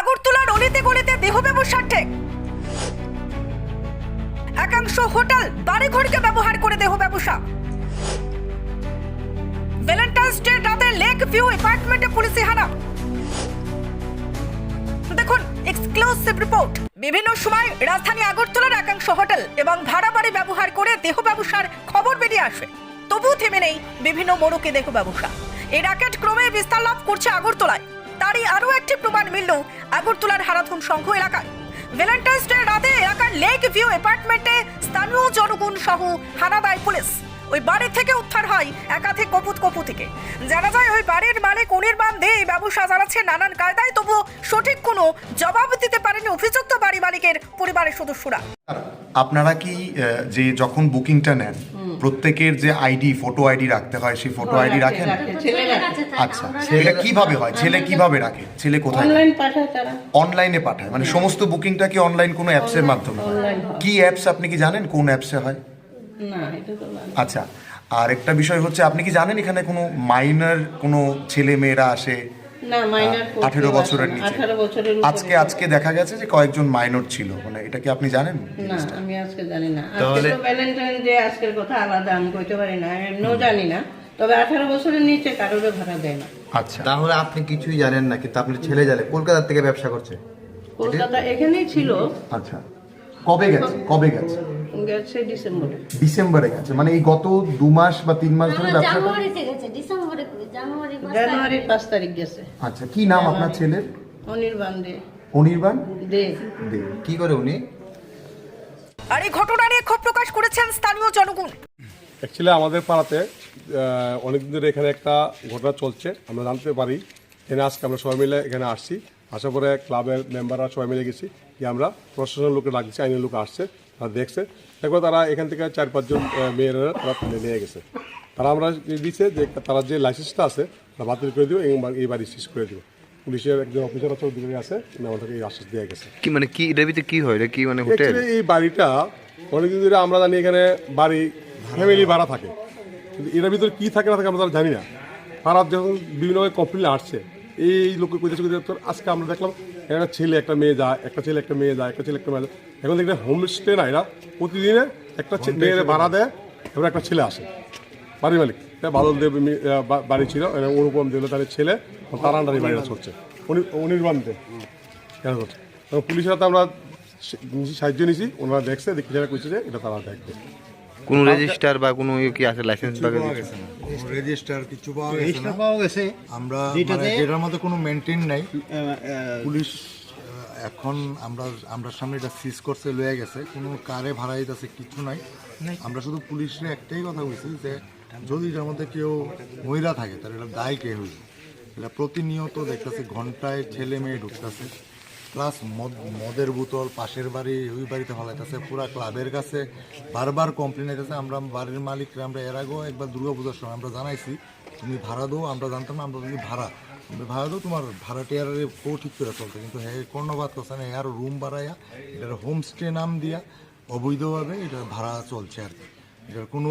আগরতলার অলিতে গলিতে দেহ ব্যবসার ঠেক। একাংশ হোটেল বাড়িঘরকে ব্যবহার করে দেহ ব্যবসা। ভ্যালেন্টাইন্স ডে রাতে লেক ভিউ অ্যাপার্টমেন্টে পুলিশি হানা। দেখুন এক্সক্লুসিভ রিপোর্ট। বিভিন্ন সময় রাজধানী আগরতলার একাংশ হোটেল এবং ভাড়া বাড়ি ব্যবহার করে দেহ ব্যবসার খবর বেরিয়ে আসে। তবু থেমে নেই বিভিন্ন মোড়কে দেহ ব্যবসা। এই র্যাকেট ক্রমে বিস্তার লাভ করছে আগরতলায়। তারই আরও একটি প্রমাণ মিলল আগরতলার হারাধন সংঘ এলাকায়। ভ্যালেন্টাইন্স ডে রাতে এলাকার লেক ভিউ অ্যাপার্টমেন্টে স্থানীয় জনগণ সহ হানা দেয় পুলিশ। ওই বাড়ি থেকে উদ্ধার হয় একাধিক কপুত কপু থেকে জানা যায় ওই বাড়ির মালিক অনির্বাণ দে এই ব্যবসা চালাচ্ছে নানান কায়দায় তবু সঠিক কোনো জবাব দিতে পারেনি অভিযুক্ত বাড়ি মালিকের পরিবারের সদস্যরা। আপনারা কি যে যখন বুকিংটা নেন প্রত্যেকের যে আইডি ফটো আইডি রাখতে হয় সেই ফটো আইডি রাখেন? ছেলে আচ্ছা এটা কীভাবে হয়? ছেলে কীভাবে রাখে? ছেলে কোথায় অনলাইন পাঠায় তারা। অনলাইনে পাঠায়? মানে সমস্ত বুকিংটা কি অনলাইন কোনো অ্যাপসের মাধ্যমে হয়? কি অ্যাপস আপনি কি জানেন কোন অ্যাপসে হয়। আচ্ছা আর একটা বিষয় হচ্ছে আপনি কি জানেন এখানে কোনো মাইনার কোনো ছেলে মেয়েরা আসে? আঠেরো বছরের নিচে। আজকে আজকে দেখা গেছে যে কয়েকজন মাইনর ছিল মানে এটা কি আপনি জানেন না আমি আজকে জানি না। আজকে ভ্যালেন্টাইন ডে আজকের কথা আলাদা আমি কইতে পারি না আমি জানি না। তবে আঠারো বছরের নিচে কারোর ভাড়া দেয় না। আচ্ছা। তাহলে আপনি কিছুই জানেন না কিন্তু আপনি ছেলে জানে। কলকাতা থেকে ব্যবসা করছে। কলকাতা এখানেই ছিল। আচ্ছা। কবে গেছে? কবে গেছে? গেছে ডিসেম্বরে। ডিসেম্বরে গেছে মানে এই গত দু মাস বা তিন মাস ধরে ব্যবসা করে? জানুয়ারিতে গেছে ডিসেম্বরে? জানুয়ারি পাঁচ জানুয়ারির পাঁচ তারিখ গেছে। আচ্ছা কি নাম আপনার ছেলের? অনির্বাণ দে। অনির্বাণ? দে। দে। কি করে উনি? আর এই ঘটনা নিয়ে ক্ষোভ প্রকাশ করেছেন স্থানীয় জনগণ। অ্যাকচুয়ালি আমাদের পাড়াতে অনেকদিন ধরে এখানে একটা ঘটনা চলছে আমরা জানতে পারি। এখানে আজকে আমরা সবাই মিলে এখানে আসছি। আসার পরে ক্লাবের মেম্বাররা সবাই মিলে গেছি কি আমরা প্রশাসনের লোকে ডাকছি আইনের লোক আসছে। দেখছে দেখো তারা এখান থেকে চার পাঁচজন মেয়েরা তারা তুলে নিয়ে গেছে। তারা আমরা দিচ্ছে যে তারা যে লাইসেন্সটা আছে তারা বাতিল করে দিব এবং এই বাড়ি শেষ করে দিব। পুলিশের একজন অফিসার আছে ওদিকে আছে আমাদেরকে এই আশ্বাস দিয়ে গেছে। কি মানে কি এটার ভিতরে কি হয়? এটা কি মানে হোটেল এই বাড়িটা অনেকদিন ধরে আমরা জানি এখানে বাড়ি ফ্যামিলি ভাড়া থাকে। কিন্তু এটার ভিতরে কি থাকে না থাকে আমরা জানি না। পাড়ার যখন বিভিন্ন কমপ্লেন আসছে এই লোকের আজকে আমরা দেখলাম একটা ছেলে একটা মেয়ে যায় একটা ছেলে একটা মেয়ে যায় একটা ছেলে একটা মেয়ে যায়। এখন দেখলে হোমস্টে না এরা প্রতিদিনে একটা মেয়ের ভাড়া দেয় এবার একটা ছেলে আসে। বাড়ির মালিক বাদল দেব বাড়ি ছিল অনুপম দেব তাদের ছেলে তার আন্ডারে বাড়িটা চলছে। অনির্বাণ দেব কেন করছে? এবং পুলিশের হাতে আমরা সাহায্য নিয়েছি ওনারা দেখছে দেখে যারা কইছে যে এটা তারা দেখবে। কোন রেজিস্টার বা কোনো ইয়ে কি আছে লাইসেন্স বা কিছু? রেজিস্টার কিছু? পাওয়া গেছে না। পাওয়া গেছে। আমরা মানে যেটার মধ্যে কোনো মেনটেন নাই। পুলিশ এখন আমরা আমরা সামনে এটা সিজ করছে লয়ে গেছে। কোনো কারে ভাড়া দিতেছে কিছু নাই। আমরা শুধু পুলিশের একটাই কথা বলছি যে যদি এটার মধ্যে কেউ মহিলা থাকে তাহলে এটা দায় কে হইবে এটা প্রতিনিয়ত দেখতেছে ঘন্টায় ছেলে মেয়ে ঢুকতেছে। প্লাস মদ, মদের বোতল, পাশের বাড়ি, ওই বাড়িতে ফলাইতেছে, পুরা ক্লাবের কাছে। বারবার কমপ্লেন আইতেছে, আমরা বাড়ির মালিকরা আমরা এর আগেও একবার দুর্গা পূজার সময় আমরা জানাইছি, তুমি ভাড়া দাও, আমরা জানতাম না, আমরা তুমি ভাড়া ভাড়া দাও, তোমার ভাড়া টেয়ারে কো ঠিক করে চলতে কিন্তু হ্যাঁ কর্ণবাদ করছে না আর রুম ভাড়াইয়া এটার হোমস্টে নাম দিয়া, অবৈধভাবে এটা ভাড়া চলছে আর কি। এটার কোনো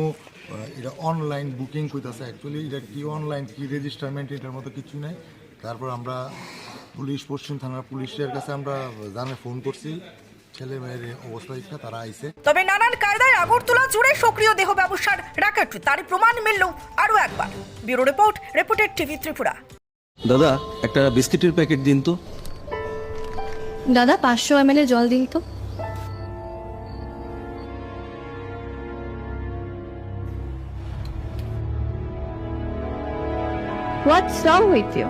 এটা অনলাইন বুকিং করতেছে অ্যাকচুয়ালি এটা কি অনলাইন কি রেজিস্টারমেন্ট এটার মতো কিছু নাই। তারপর আমরা পুলিশ পশ্চিম থানার পুলিশের কাছে আমরা জানে ফোন করছি। ছেলে মেয়ের অবস্থা দেখে তারা আইছে। তবে নানান কায়দায় আগরতলা জুড়ে সক্রিয় দেহ ব্যবসার র্যাকেট তারই প্রমাণ মিলল আরও একবার। Bureau report reported TV Tripura. দাদা একটা বিস্কিটের প্যাকেট দিন তো। দাদা পাঁচশো এম জল দিন তো। হোয়াটস রং উইথ ইউ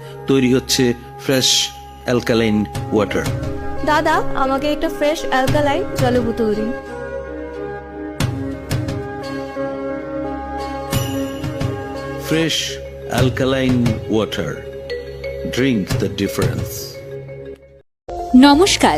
তৈরি হচ্ছে ফ্রেশ অ্যালকালাইন ওয়াটার দাদা আমাকে একটা ফ্রেশ অ্যালকালাইন জলের বোতল দিন। Fresh alkaline water drink the difference নমস্কার